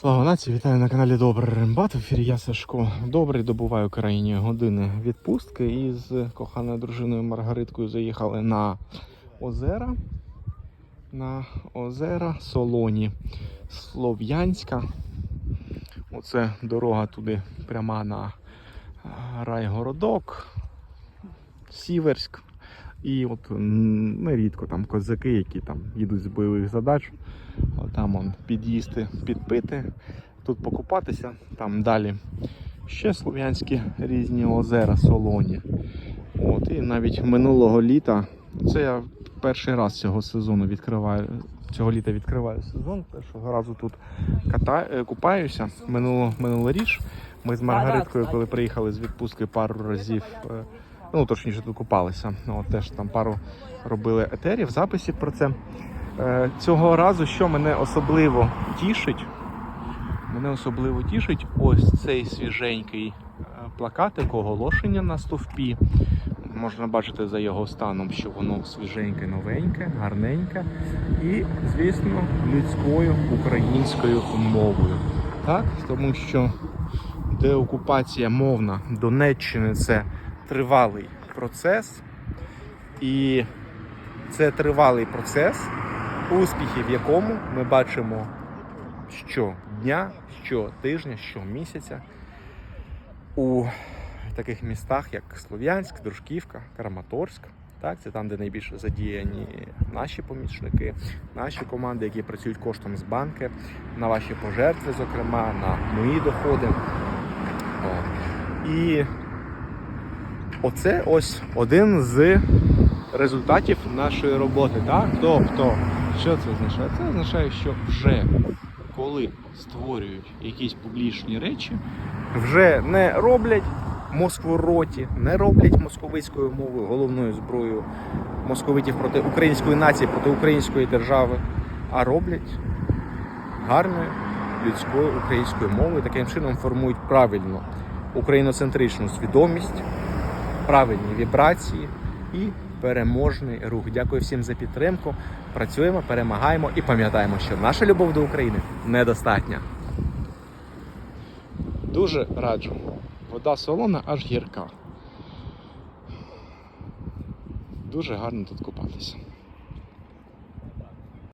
Слава нації, вітаю на каналі Добрий Римбат. В ефірі я Сашко. Добрий добуваю країні години відпустки. І з коханою дружиною Маргариткою заїхали на озера. На озера Солоні Слов'янська. Оце дорога туди пряма на е, райгородок, Сіверськ. І от нерідко там козаки, які там їдуть з бойових задач. Там он під'їсти, підпити, тут покупатися, там далі ще слов'янські різні озера, солоні. От, і навіть минулого літа, це я перший раз цього сезону відкриваю, цього літа відкриваю сезон. Першого разу тут ката, е, купаюся. Минуло, минулоріч ми з Маргариткою, коли приїхали з відпустки пару разів. Ну, точніше, тут купалися. От, теж там пару робили етерів, записів про це. Е, Цього разу, що мене особливо тішить, мене особливо тішить ось цей свіженький е, плакатик, оголошення на стовпі. Можна бачити за його станом, що воно свіженьке, новеньке, гарненьке. І, звісно, людською українською мовою. Так, тому що деокупація мовна Донеччини це тривалий процес. І це тривалий процес, успіхи в якому ми бачимо щодня, щотижня, щомісяця у таких містах, як Слов'янськ, Дружківка, Краматорськ. Так, це там, де найбільше задіяні наші помічники, наші команди, які працюють коштом з банки, на ваші пожертви, зокрема, на мої доходи. І оце ось один з результатів нашої роботи. Так? Тобто, що це означає? Це означає, що вже коли створюють якісь публічні речі, вже не роблять москвороті, не роблять московицькою мовою, головною зброєю московитів проти української нації, проти української держави, а роблять гарною людською українською мовою. Таким чином формують правильно україноцентричну свідомість, правильні вібрації і переможний рух. Дякую всім за підтримку. Працюємо, перемагаємо і пам'ятаємо, що наша любов до України недостатня. Дуже раджу. Вода солона аж гірка. Дуже гарно тут купатися.